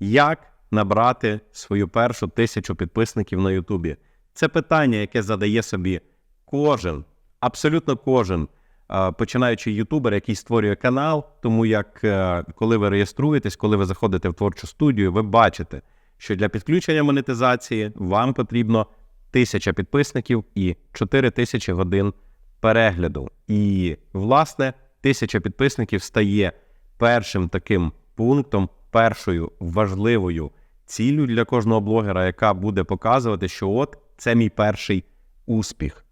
Як набрати свою першу тисячу підписників на Ютубі? Це питання, яке задає собі кожен, абсолютно кожен починаючий ютубер, який створює канал, тому як е, коли ви реєструєтесь, коли ви заходите в творчу студію, ви бачите, що для підключення монетизації вам потрібно тисяча підписників і 4 тисячі годин перегляду. І, власне, тисяча підписників стає першим таким пунктом, першою важливою ціллю для кожного блогера, яка буде показувати, що от це мій перший успіх.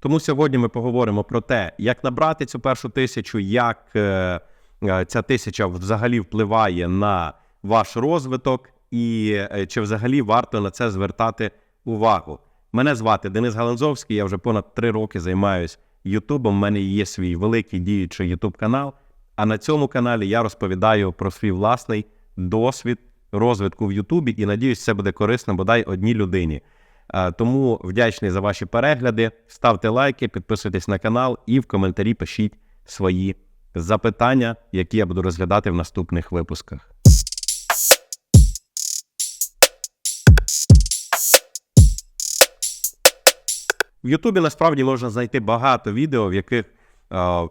Тому сьогодні ми поговоримо про те, як набрати цю першу тисячу, як е, е, ця тисяча взагалі впливає на ваш розвиток, і е, чи взагалі варто на це звертати увагу. Мене звати Денис Галанзовський, я вже понад три роки займаюся Ютубом. У мене є свій великий діючий Ютуб канал. А на цьому каналі я розповідаю про свій власний досвід розвитку в Ютубі і надіюсь, це буде корисно бодай одній людині. Тому вдячний за ваші перегляди. Ставте лайки, підписуйтесь на канал і в коментарі пишіть свої запитання, які я буду розглядати в наступних випусках. В Ютубі насправді можна знайти багато відео, в яких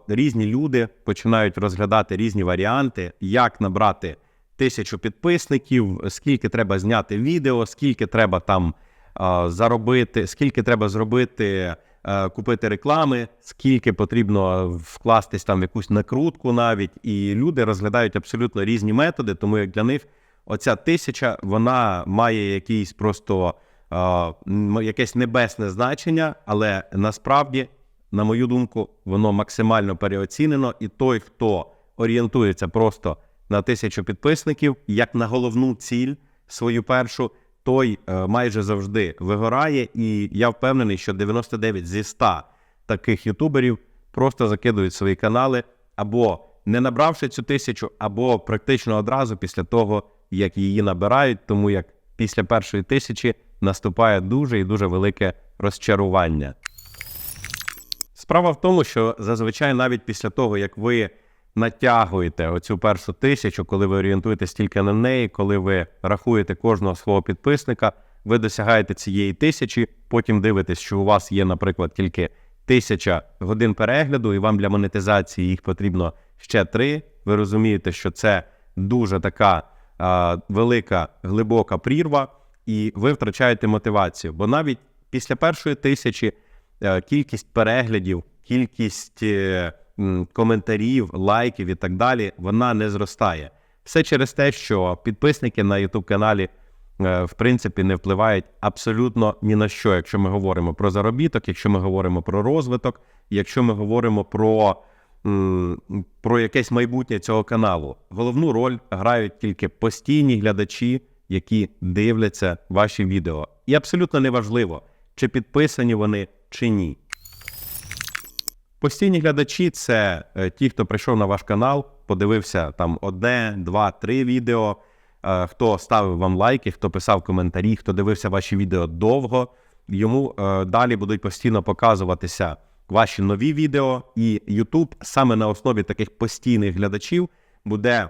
різні люди починають розглядати різні варіанти, як набрати тисячу підписників, скільки треба зняти відео, скільки треба там е, заробити, скільки треба зробити, е, купити реклами, скільки потрібно вкластись там в якусь накрутку навіть. І люди розглядають абсолютно різні методи, тому як для них оця тисяча вона має якийсь просто е, якесь небесне значення, але насправді, на мою думку, воно максимально переоцінено, і той, хто орієнтується просто на тисячу підписників, як на головну ціль свою першу, той е, майже завжди вигорає. І я впевнений, що 99 зі 100 таких ютуберів просто закидують свої канали або не набравши цю тисячу, або практично одразу після того, як її набирають, тому як після першої тисячі наступає дуже і дуже велике розчарування. Справа в тому, що зазвичай навіть після того, як ви натягуєте оцю першу тисячу, коли ви орієнтуєтесь тільки на неї, коли ви рахуєте кожного свого підписника, ви досягаєте цієї тисячі, потім дивитесь, що у вас є, наприклад, тільки тисяча годин перегляду, і вам для монетизації їх потрібно ще три. Ви розумієте, що це дуже така а, велика глибока прірва, і ви втрачаєте мотивацію. Бо навіть після першої тисячі кількість переглядів, кількість е, коментарів, лайків і так далі, вона не зростає. Все через те, що підписники на youtube каналі е, в принципі не впливають абсолютно ні на що, якщо ми говоримо про заробіток, якщо ми говоримо про розвиток, якщо ми говоримо про, про якесь майбутнє цього каналу. Головну роль грають тільки постійні глядачі, які дивляться ваші відео. І абсолютно неважливо, чи підписані вони, чи ні. Постійні глядачі це е, ті, хто прийшов на ваш канал, подивився там одне, два, три відео, е, хто ставив вам лайки, хто писав коментарі, хто дивився ваші відео довго. Йому е, далі будуть постійно показуватися ваші нові відео, і YouTube саме на основі таких постійних глядачів буде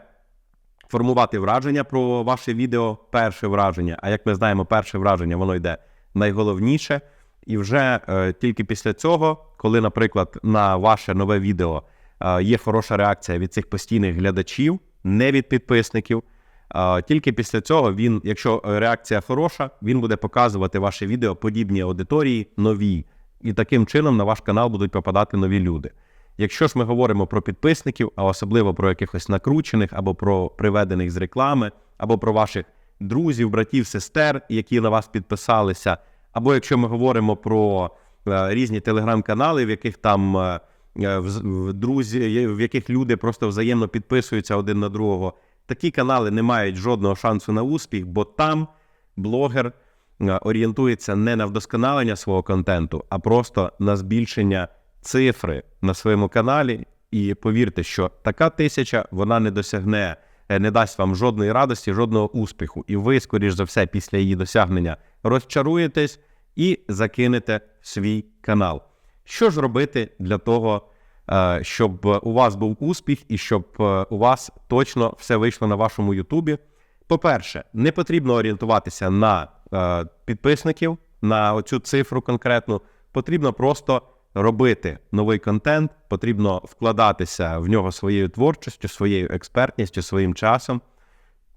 формувати враження про ваше відео, перше враження. А як ми знаємо, перше враження воно йде найголовніше. І вже е, тільки після цього, коли, наприклад, на ваше нове відео е, є хороша реакція від цих постійних глядачів, не від підписників. е, тільки після цього він, якщо реакція хороша, він буде показувати ваше відео подібній аудиторії нові. І таким чином на ваш канал будуть попадати нові люди. Якщо ж ми говоримо про підписників, а особливо про якихось накручених, або про приведених з реклами, або про ваших друзів, братів, сестер, які на вас підписалися, або якщо ми говоримо про е, різні телеграм-канали, в яких там е, е, друзі, в яких люди просто взаємно підписуються один на другого, такі канали не мають жодного шансу на успіх, бо там блогер орієнтується не на вдосконалення свого контенту, а просто на збільшення цифри на своєму каналі. І повірте, що така тисяча вона не досягне, не дасть вам жодної радості, жодного успіху. І ви, скоріш за все, після її досягнення розчаруєтесь і закинете свій канал. Що ж робити для того, е, щоб у вас був успіх і щоб е, у вас точно все вийшло на вашому Ютубі. По-перше, не потрібно орієнтуватися на е, підписників, на оцю цифру конкретну. Потрібно просто робити новий контент, потрібно вкладатися в нього своєю творчістю, своєю експертністю, своїм часом,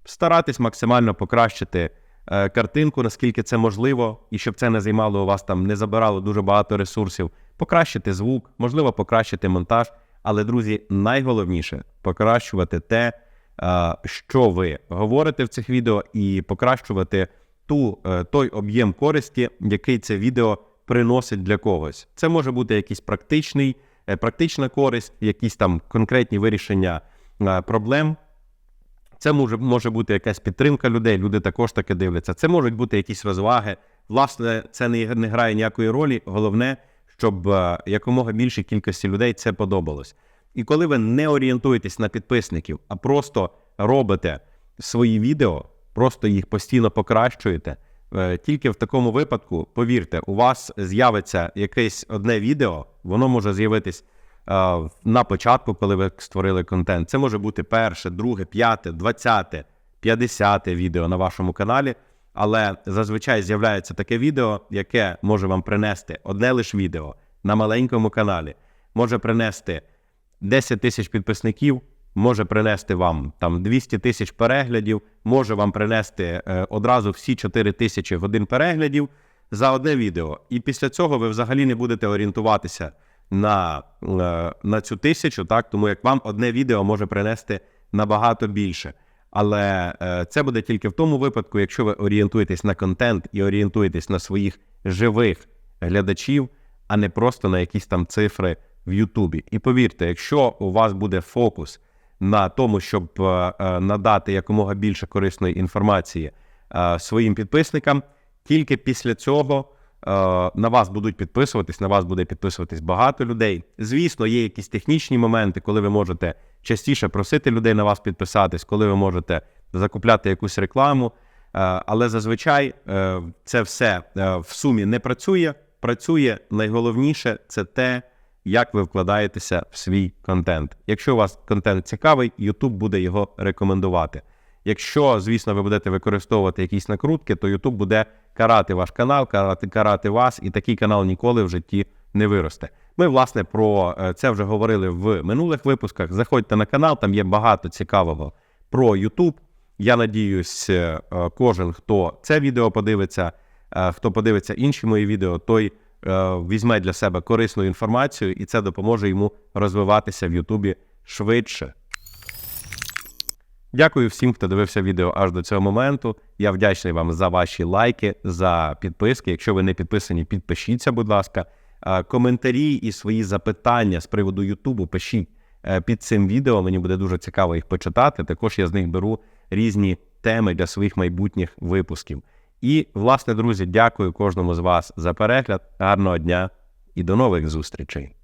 старатись максимально покращити картинку, наскільки це можливо, і щоб це не займало у вас там, не забирало дуже багато ресурсів, покращити звук, можливо, покращити монтаж. Але, друзі, найголовніше покращувати те, е, що ви говорите в цих відео, і покращувати ту, е, той об'єм користі, який це відео приносить для когось. Це може бути якийсь практичний, е, практична користь, якісь там конкретні вирішення е, проблем. Це може, може бути якась підтримка людей, люди також таки дивляться. Це можуть бути якісь розваги. Власне, це не, не грає ніякої ролі. Головне, щоб е, якомога більшій кількості людей це подобалось. І коли ви не орієнтуєтесь на підписників, а просто робите свої відео, просто їх постійно покращуєте. е, Тільки в такому випадку, повірте, у вас з'явиться якесь одне відео, воно може з'явитись на початку, коли ви створили контент. Це може бути перше, друге, п'яте, двадцяте, п'ятдесяте відео на вашому каналі. Але зазвичай з'являється таке відео, яке може вам принести одне лише відео на маленькому каналі, може принести 10 тисяч підписників, може принести вам там 200 тисяч переглядів, може вам принести е, одразу всі 4 тисячі годин переглядів за одне відео. І після цього ви взагалі не будете орієнтуватися на, е, на цю тисячу, так тому як вам одне відео може принести набагато більше. Але е, це буде тільки в тому випадку, якщо ви орієнтуєтесь на контент і орієнтуєтесь на своїх живих глядачів, а не просто на якісь там цифри в Ютубі. І повірте, якщо у вас буде фокус на тому, щоб е, надати якомога більше корисної інформації своїм підписникам, тільки після цього на вас будуть підписуватись, на вас буде підписуватись багато людей. Звісно, є якісь технічні моменти, коли ви можете частіше просити людей на вас підписатись, коли ви можете закупляти якусь рекламу. Е, Але зазвичай е, це все е, в сумі не працює. Працює найголовніше це те, як ви вкладаєтеся в свій контент. Якщо у вас контент цікавий, YouTube буде його рекомендувати. Якщо, звісно, ви будете використовувати якісь накрутки, то YouTube буде карати ваш канал, карати, карати вас, і такий канал ніколи в житті не виросте. Ми, власне, про е, це вже говорили в минулих випусках. Заходьте на канал, там є багато цікавого про YouTube. Я надіюсь, е, е, кожен, хто це відео подивиться, хто подивиться інші мої відео, той візьме для себе корисну інформацію, і це допоможе йому розвиватися в Ютубі швидше. Дякую всім, хто дивився відео аж до цього моменту. Я вдячний вам за ваші лайки, за підписки. Якщо ви не підписані, підпишіться, будь ласка. Коментарі і свої запитання з приводу Ютубу пишіть е, під цим відео. Мені буде дуже цікаво їх почитати. Також я з них беру різні теми для своїх майбутніх випусків. І, власне, друзі, дякую кожному з вас за перегляд. Гарного дня і до нових зустрічей.